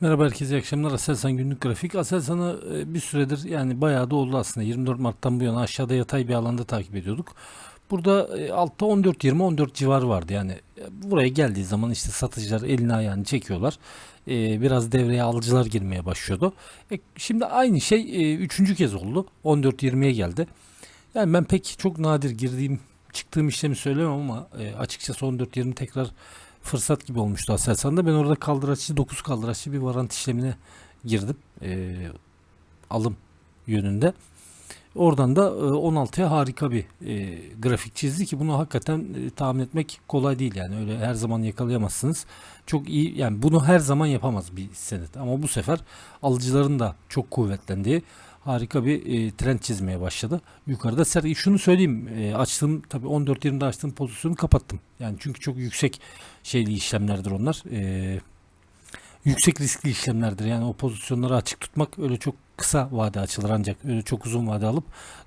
Merhaba herkese iyi akşamlar. Aselsan günlük grafik. Aselsan'ı e, bir süredir yani bayağı da oldu aslında. 24 Mart'tan bu yana aşağıda yatay bir alanda takip ediyorduk. Burada e, altta 14-20-14 civarı vardı yani. e, Buraya geldiği zaman işte satıcılar elini ayağını çekiyorlar. Biraz devreye alıcılar girmeye başlıyordu. Şimdi aynı şey üçüncü kez oldu. 14-20'ye geldi. Yani ben pek çok nadir girdiğim çıktığım işlemi söylemem ama açıkçası 14-20 tekrar fırsat gibi olmuştu Aselsan'da. Ben orada kaldıraçlı 9 kaldıraçlı bir varant işlemine girdim. E, alım yönünde. Oradan da e, 16'ya harika bir e, grafik çizdi ki bunu hakikaten e, tahmin etmek kolay değil yani öyle her zaman yakalayamazsınız. Çok iyi yani bunu her zaman yapamaz bir senet ama bu sefer alıcıların da çok kuvvetlendiği harika bir e, trend çizmeye başladı. Yukarıda ser şunu söyleyeyim e, açtığım tabii 14.20'de açtığım pozisyonu kapattım. Yani çünkü çok yüksek şeyli işlemlerdir onlar. E, yüksek riskli işlemlerdir. Yani o pozisyonları açık tutmak öyle çok kısa vade açılır ancak öyle çok uzun vade alıp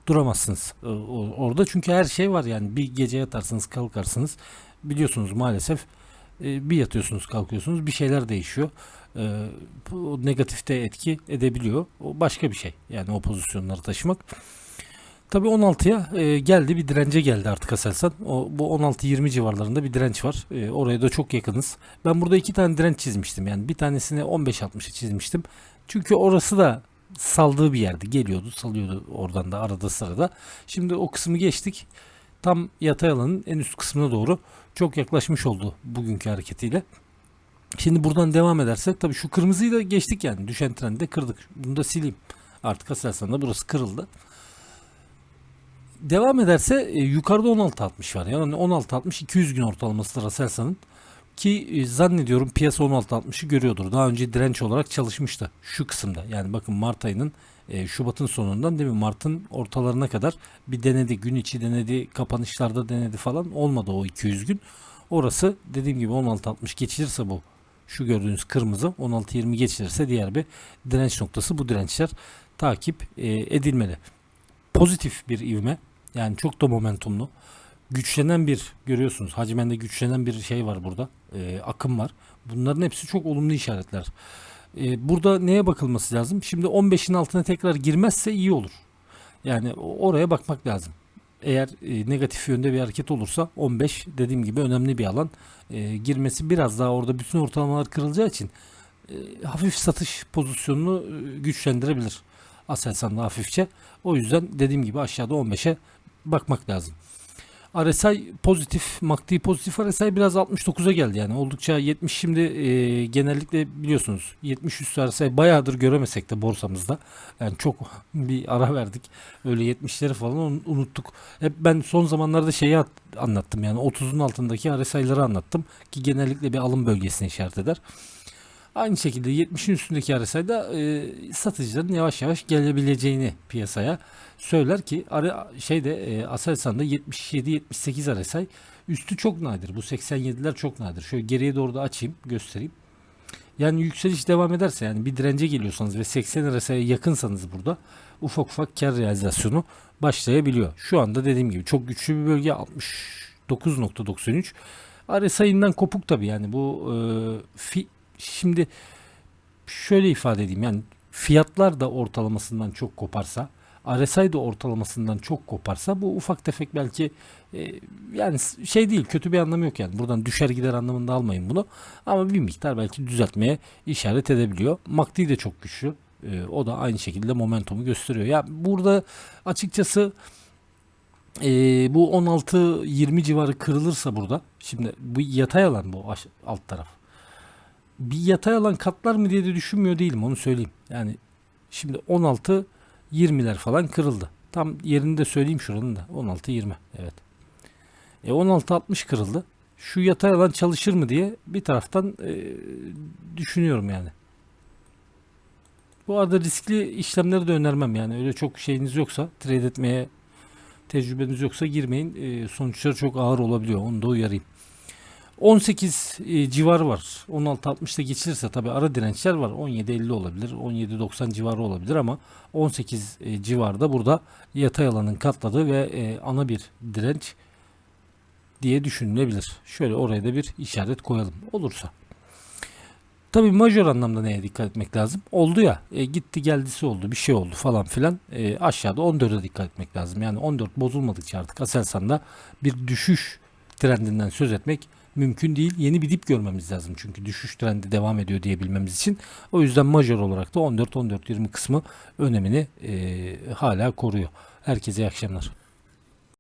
duramazsınız e, orada. Çünkü her şey var yani bir gece yatarsınız kalkarsınız biliyorsunuz maalesef e, bir yatıyorsunuz kalkıyorsunuz bir şeyler değişiyor. E, bu negatifte etki edebiliyor. O başka bir şey yani o pozisyonları taşımak. Tabii 16'ya e, geldi bir dirence geldi artık Aselsan. O, bu 16-20 civarlarında bir direnç var. E, oraya da çok yakınız. Ben burada iki tane direnç çizmiştim. Yani bir tanesini 15-60'ı çizmiştim. Çünkü orası da saldığı bir yerdi. Geliyordu, salıyordu oradan da arada sırada. Şimdi o kısmı geçtik. Tam yatay alanın en üst kısmına doğru çok yaklaşmış oldu bugünkü hareketiyle. Şimdi buradan devam edersek tabii şu kırmızıyı da geçtik yani. Düşen trendi de kırdık. Bunu da sileyim. Artık Aselsan'da burası kırıldı devam ederse e, yukarıda 16.60 var. Yani 16.60 200 gün ortalaması Aselsan'ın ki e, zannediyorum piyasa 16.60'ı görüyordur. Daha önce direnç olarak çalışmıştı şu kısımda. Yani bakın Mart ayının e, Şubat'ın sonundan değil mi Mart'ın ortalarına kadar bir denedi. Gün içi denedi, kapanışlarda denedi falan. Olmadı o 200 gün. Orası dediğim gibi 16.60 geçilirse bu şu gördüğünüz kırmızı 16.20 geçilirse diğer bir direnç noktası. Bu dirençler takip e, edilmeli. Pozitif bir ivme yani çok da momentumlu. Güçlenen bir görüyorsunuz. Hacmende güçlenen bir şey var burada. Ee, akım var. Bunların hepsi çok olumlu işaretler. Ee, burada neye bakılması lazım? Şimdi 15'in altına tekrar girmezse iyi olur. Yani oraya bakmak lazım. Eğer e, negatif yönde bir hareket olursa 15 dediğim gibi önemli bir alan. Ee, girmesi biraz daha orada bütün ortalamalar kırılacağı için e, hafif satış pozisyonunu e, güçlendirebilir. Aselsan'da hafifçe. O yüzden dediğim gibi aşağıda 15'e bakmak lazım. RSI pozitif, MACD pozitif RSI biraz 69'a geldi yani oldukça 70 şimdi e, genellikle biliyorsunuz 70 üstü RSI bayağıdır göremesek de borsamızda yani çok bir ara verdik öyle 70'leri falan un- unuttuk. Hep ben son zamanlarda şeyi at- anlattım yani 30'un altındaki RSI'ları anlattım ki genellikle bir alım bölgesini işaret eder. Aynı şekilde 70'in üstündeki RSI'da e, satıcıların yavaş yavaş gelebileceğini piyasaya söyler ki ara, şeyde e, Aselsan'da 77-78 RSI üstü çok nadir. Bu 87'ler çok nadir. Şöyle geriye doğru da açayım göstereyim. Yani yükseliş devam ederse yani bir dirence geliyorsanız ve 80 RSI'ye yakınsanız burada ufak ufak kar realizasyonu başlayabiliyor. Şu anda dediğim gibi çok güçlü bir bölge 69.93. RSI'nden kopuk tabi yani bu e, fi, şimdi şöyle ifade edeyim. Yani fiyatlar da ortalamasından çok koparsa RSI de ortalamasından çok koparsa bu ufak tefek belki e, yani şey değil kötü bir anlamı yok yani. Buradan düşer gider anlamında almayın bunu. Ama bir miktar belki düzeltmeye işaret edebiliyor. MACD de çok güçlü. E, o da aynı şekilde momentumu gösteriyor. Ya burada açıkçası e, bu 16-20 civarı kırılırsa burada şimdi bu yatay alan bu alt taraf bir yatay alan katlar mı diye de düşünmüyor değilim onu söyleyeyim. Yani şimdi 16 20'ler falan kırıldı. Tam yerini de söyleyeyim şuranın da. 16 20 evet. E 16 60 kırıldı. Şu yatay alan çalışır mı diye bir taraftan e, düşünüyorum yani. Bu arada riskli işlemleri de önermem yani öyle çok şeyiniz yoksa trade etmeye tecrübeniz yoksa girmeyin. E, sonuçları çok ağır olabiliyor. Onu da uyarayım. 18 e, civarı var. 16.60'da geçilirse tabi ara dirençler var. 17.50 olabilir. 17.90 civarı olabilir ama 18 e, civarda burada yatay alanın katladığı ve e, ana bir direnç diye düşünülebilir. Şöyle oraya da bir işaret koyalım. Olursa. Tabii majör anlamda neye dikkat etmek lazım? Oldu ya e, gitti geldisi oldu bir şey oldu falan filan E, aşağıda 14'e dikkat etmek lazım. Yani 14 bozulmadıkça artık Aselsan'da bir düşüş trendinden söz etmek mümkün değil. Yeni bir dip görmemiz lazım çünkü düşüş trendi devam ediyor diyebilmemiz için. O yüzden majör olarak da 14-14-20 kısmı önemini e, hala koruyor. Herkese iyi akşamlar.